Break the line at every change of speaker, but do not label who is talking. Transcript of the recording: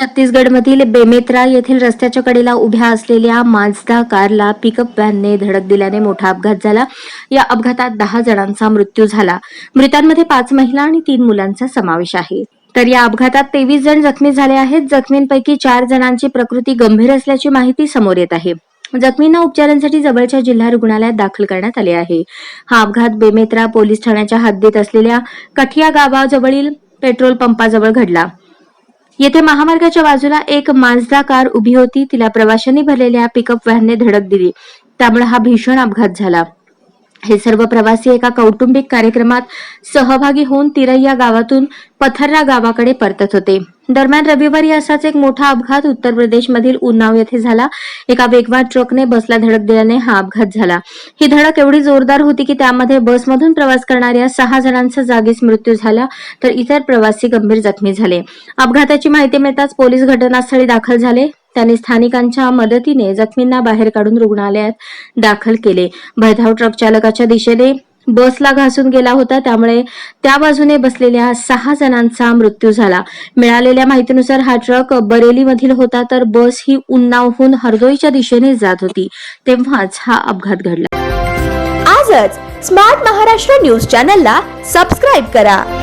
छत्तीसगडमधील बेमेत्रा येथील रस्त्याच्या कडेला उभ्या असलेल्या माजदा कारला पिकअप व्हॅनने धडक दिल्याने मोठा अपघात झाला. या अपघातात दहा जणांचा मृत्यू झाला. मृतांमध्ये पाच महिला आणि तीन मुलांचा समावेश आहे. तर या अपघातात तेवीस जण जखमी झाले आहेत. जखमींपैकी चार जणांची प्रकृती गंभीर असल्याची माहिती समोर येत आहे. जखमींना उपचारांसाठी जवळच्या जिल्हा रुग्णालयात दाखल करण्यात आले आहे. हा अपघात बेमेत्रा पोलीस ठाण्याच्या हद्दीत असलेल्या कठिया गावाजवळील पेट्रोल पंपाजवळ घडला. येथे महामार्गाच्या बाजूला एक मांजदा कार उभी होती. तिला प्रवाशांनी भरलेल्या पिकअप व्हॅनने धडक दिली. त्यामुळे हा भीषण अपघात झाला. हे सर्व प्रवासी एका कौटुंबिक कार्यक्रमात सहभागी होऊन तिरैया गावातून पथर्रा गावाकडे परतत होते. दरम्यान रविवारी असाच एक मोठा अपघात उत्तर प्रदेशमधील उन्नाव येथे झाला. एका वेगवान ट्रकने बसला धडक दिल्याने हा अपघात झाला. ही धडक एवढी जोरदार होती की त्यामध्ये बसमधून प्रवास करणाऱ्या सहा जणांचा जागीच मृत्यू झाला तर इतर प्रवासी गंभीर जखमी झाले. अपघाताची माहिती मिळताच पोलीस घटनास्थळी दाखल झाले. त्यांनी स्थानिकांच्या मदतीने जखमींना बाहेर काढून रुग्णालयात दाखल केले. भरधाव ट्रक चालकाच्या दिशेने बसला घासून गेला होता. त्यामुळे त्या बाजूने बसलेल्या सहा जणांचा मृत्यू झाला. मिळालेल्या माहितीनुसार हा ट्रक बरेलीमधील होता तर बस ही उन्नावहून हरदोईच्या दिशेने जात होती. तेव्हाच हा अपघात घडला.
आजच स्मार्ट महाराष्ट्र न्यूज चॅनलला सबस्क्राईब करा.